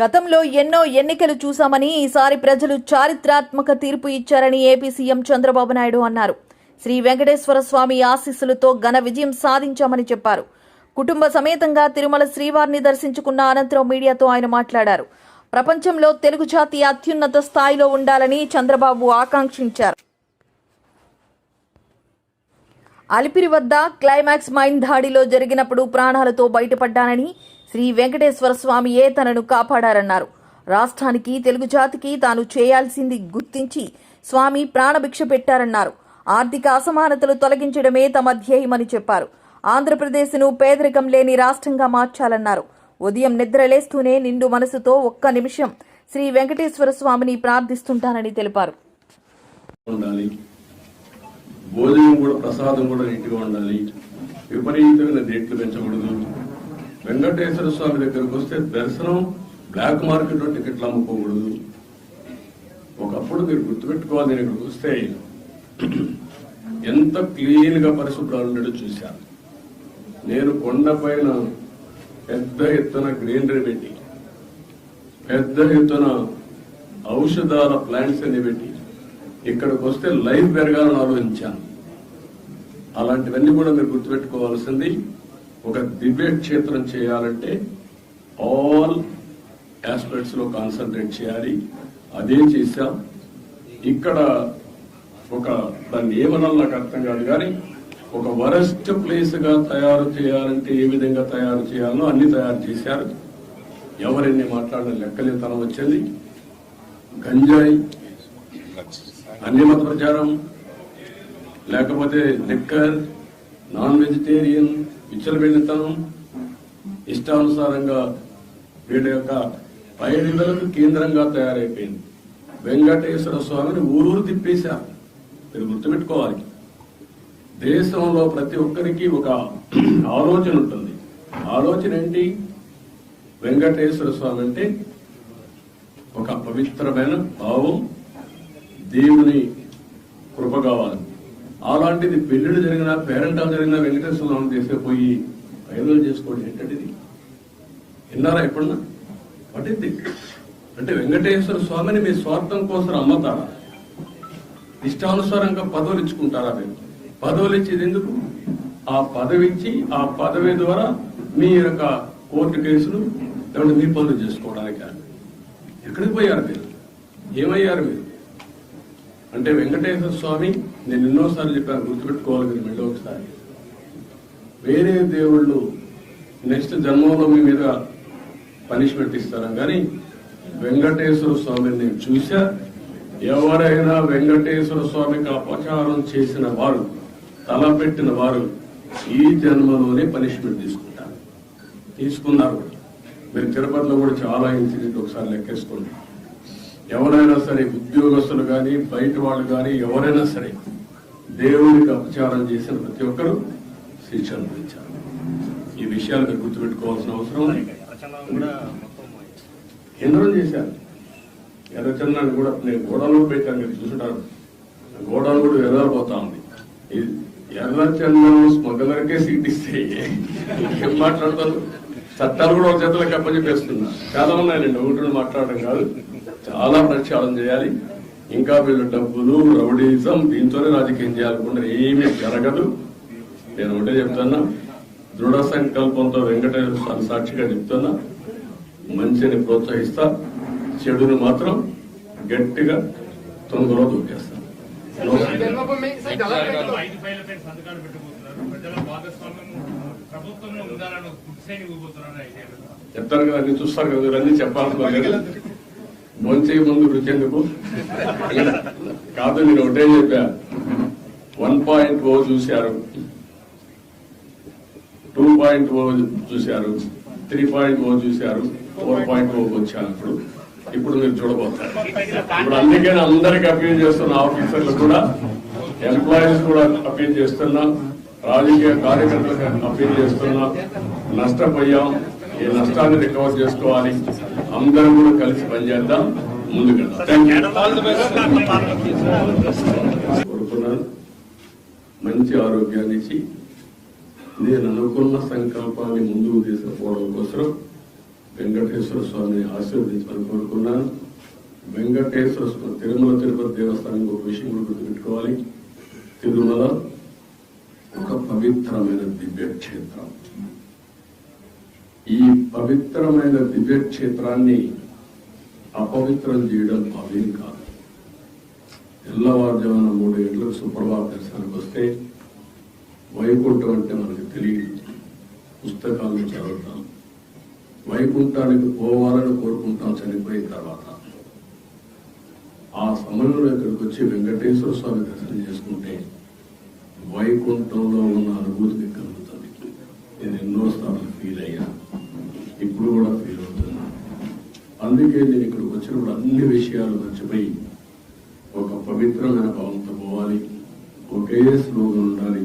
గతంలో ఎన్నో ఎన్నికలు చూశామని ఈసారి ప్రజలు చారిత్రాత్మక తీర్పు ఇచ్చారని ఏపీ సీఎం చంద్రబాబు నాయుడు అన్నారు. శ్రీ వెంకటేశ్వర స్వామి ఆశీస్సులతో ఘన విజయం సాధించామని చెప్పారు. కుటుంబ సమేతంగా తిరుమల శ్రీవారిని దర్శించుకున్న అనంతరం మీడియాతో ఆయన మాట్లాడారు. ప్రపంచంలో తెలుగు జాతి అత్యున్నత స్థాయిలో ఉండాలని చంద్రబాబు ఆకాంక్షించారు. అలిపిరి వద్ద క్లైమాక్స్ మైన్ దాడిలో జరిగినప్పుడు ప్రాణాలతో బయటపడ్డానని శ్రీ వెంకటేశ్వర స్వామియే తనను కాపాడారన్నారు. రాష్ట్రానికి తెలుగు జాతికి తాను చేయాల్సింది గుర్తించి స్వామి ప్రాణభిక్ష పెట్టారన్నారు. ఆర్థిక అసమానతలు తొలగించడమే తమ ధ్యేయమని చెప్పారు. ఆంధ్రప్రదేశ్ను పేదరికం లేని రాష్ట్రంగా మార్చాలన్నారు. ఉదయం నిద్రలేస్తూనే నిండు మనసుతో ఒక్క నిమిషం శ్రీ వెంకటేశ్వర స్వామిని ప్రార్థిస్తుంటానని తెలిపారు. భోజనం కూడా ప్రసాదం కూడా నీట్గా ఉండాలి. విపరీతమైన రేట్లు పెంచకూడదు. వెంకటేశ్వర స్వామి దగ్గరకు వస్తే దర్శనం బ్లాక్ మార్కెట్లో టికెట్లు అమ్ముకోకూడదు. ఒకప్పుడు మీరు గుర్తుపెట్టుకోవాలి నేను ఇక్కడికి వస్తే ఎంత క్లీన్గా పరిశుభ్రాలు ఉండేదో చూశాను. నేను కొండపైన పెద్ద ఎత్తున గ్రీనరీ పెట్టి పెద్ద ఎత్తున ఔషధాల ప్లాంట్స్ అన్ని పెట్టి ఇక్కడికి వస్తే లైఫ్ పెరగాలని ఆలోచించాను. అలాంటివన్నీ కూడా మీరు గుర్తుపెట్టుకోవాల్సింది ఒక దివ్య క్షేత్రం చేయాలంటే ఆల్ ఆస్పెక్ట్స్లో కాన్సన్ట్రేట్ చేయాలి. అదే చేశాం. ఇక్కడ ఒక దాన్ని ఏమనాలి నాకు అర్థం కాదు కానీ ఒక వరస్ట్ ప్లేస్గా తయారు చేయాలంటే ఏ విధంగా తయారు చేయాలో అన్ని తయారు చేశారు. ఎవరెన్ని మాట్లాడిన లెక్కలేతనం వచ్చింది. గంజాయి అన్ని మత ప్రచారం లేకపోతే లిక్కర్ నాన్ వెజిటేరియన్ విచ్చలబెళ్ళితనం ఇష్టానుసారంగా వీళ్ళ యొక్క పైడిలకు కేంద్రంగా తయారైపోయింది. వెంకటేశ్వర స్వామిని ఊరూరు తిప్పేశారు. మీరు గుర్తుపెట్టుకోవాలి. దేశంలో ప్రతి ఒక్కరికి ఒక ఆలోచన ఉంటుంది. ఆలోచన ఏంటి? వెంకటేశ్వర స్వామి అంటే ఒక పవిత్రమైన భావం దేవుని కృప కావాలి. అలాంటిది పెళ్ళిళ్ళు జరిగిన పేరెంటాలు జరిగిన వెంకటేశ్వర స్వామి తీసుకుపోయి ఐదు చేసుకోవడం ఏంటంటే విన్నారా ఎప్పుడన్నా? పట్టింది అంటే వెంకటేశ్వర స్వామిని మీ స్వార్థం కోసం అమ్మతారా ఇష్టానుసారంగా పదవులు ఇచ్చుకుంటారా మీరు? పదవులు ఇచ్చేది ఎందుకు? ఆ పదవి ఇచ్చి ఆ పదవి ద్వారా మీ యొక్క కోర్టు కేసులు లేదంటే మీ పనులు చేసుకోవడానికి? ఎక్కడికి పోయారు మీరు? ఏమయ్యారు మీరు? అంటే వెంకటేశ్వర స్వామి నేను ఎన్నోసార్లు చెప్పాను గుర్తుపెట్టుకోవాలి మీరు మళ్ళీ ఒకసారి. వేరే దేవుళ్ళు నెక్స్ట్ జన్మంలో మీ మీద పనిష్మెంట్ ఇస్తారని కానీ వెంకటేశ్వర స్వామిని నేను చూసా ఎవరైనా వెంకటేశ్వర స్వామికి అపచారం చేసిన వారు తలపెట్టిన వారు ఈ జన్మలోనే పనిష్మెంట్ తీసుకుంటారు. తీసుకున్నారు. మీరు తిరుపతిలో కూడా చాలా ఇన్సిడెంట్ ఒకసారి లెక్కేసుకోండి. ఎవరైనా సరే ఉద్యోగస్తులు కానీ బయట వాళ్ళు కానీ ఎవరైనా సరే దేవునికి అపచారం చేసిన ప్రతి ఒక్కరూ శిక్ష అనుభవించారు ఈ విషయాలు మీరు గుర్తుపెట్టుకోవాల్సిన అవసరం కేంద్రం చేశారు. ఎర్రచందాన్ని కూడా నేను గోడలో పెట్టాను మీరు చూసుంటారు. గోడలు కూడా ఎర్రపోతా ఉంది. ఎర్రచందనం స్మగ్లర్కే సీట్ ఇస్తే ఏం మాట్లాడతారు? చట్టాలు కూడా ఒక చేతులకు అప్పచెప్పేస్తున్నా చాలా ఉన్నాయండి ఒకటి మాట్లాడడం కాదు. చాలా ప్రక్షాళన చేయాలి. ఇంకా వీళ్ళు డబ్బులు రౌడీజం దీంతోనే రాజకీయం చేయాలనుకుంటే ఏమీ జరగదు. నేను ఒకటే చెప్తున్నా. దృఢ సంకల్పంతో వెంకటేశ్వర స్వామి సాక్షిగా చెప్తున్నా. మంచిని ప్రోత్సహిస్తా. చెడుని మాత్రం గట్టిగా తొందరలో దూకేస్తాను ఐదు చెప్తారు కదా అన్ని చూస్తారు కదా అన్ని చెప్పాలనుకోలేదు భోంచే ముందు రుచేందుకు కాదు నేను ఒకటే చెప్పా. వన్ పాయింట్ ఓ చూశారు. టూ పాయింట్ ఓ చూశారు. త్రీ పాయింట్ ఓ చూశారు. ఫోర్ పాయింట్ ఓ వచ్చాను ఇప్పుడు. ఇప్పుడు మీరు చూడబోతారు. ఇప్పుడు అందుకని అందరికి అప్పీల్ చేస్తున్న ఆఫీసర్లు కూడా ఎంప్లాయీస్ కూడా అప్పీల్ చేస్తున్నా. రాజకీయ కార్యకర్తలకు అప్పీల్ చేస్తున్నా నష్టపోయాం ఈ నష్టాన్ని రికవర్ చేసుకోవాలి. అందరం కూడా కలిసి పనిచేద్దాం ముందుకెళ్దాం. మంచి ఆరోగ్యాన్ని ఇచ్చి నేను అనుకున్న సంకల్పాన్ని ముందుకు తీసుకుపోవడం కోసం వెంకటేశ్వర స్వామిని ఆశీర్వదించాలని కోరుకున్నాను. వెంకటేశ్వర స్వామి తిరుమల తిరుపతి దేవస్థానం ఒక విషయం కూడా గుర్తుపెట్టుకోవాలి. తిరుమల ఒక పవిత్రమైన దివ్య క్షేత్రం. ఈ పవిత్రమైన దివ్య క్షేత్రాన్ని అపవిత్రం చేయడం భావ్యం కాదు. తెల్లవారుజామున మూడు గంటలకు సుప్రభాత దర్శనానికి వస్తే వైకుంఠం అంటే మనకు తెలియదు. పుస్తకాలను చదువుతాం. వైకుంఠానికి పోవాలని కోరుకుంటాం చనిపోయిన తర్వాత. ఆ సమయంలో ఇక్కడికి వచ్చి వెంకటేశ్వర స్వామి దర్శనం చేసుకుంటే వైకుంఠంలో ఉన్న అనుభూతి కలుగుతుంది నేను ఎన్నో సార్లు ఫీల్ అయ్యా. ఇప్పుడు కూడా ఫీల్ అవుతున్నా. అందుకే నేను ఇక్కడికి వచ్చినప్పుడు అన్ని విషయాలు మర్చిపోయి ఒక పవిత్రమైన భావంతో పోవాలి. ఒకే స్లోగన్ ఉండాలి.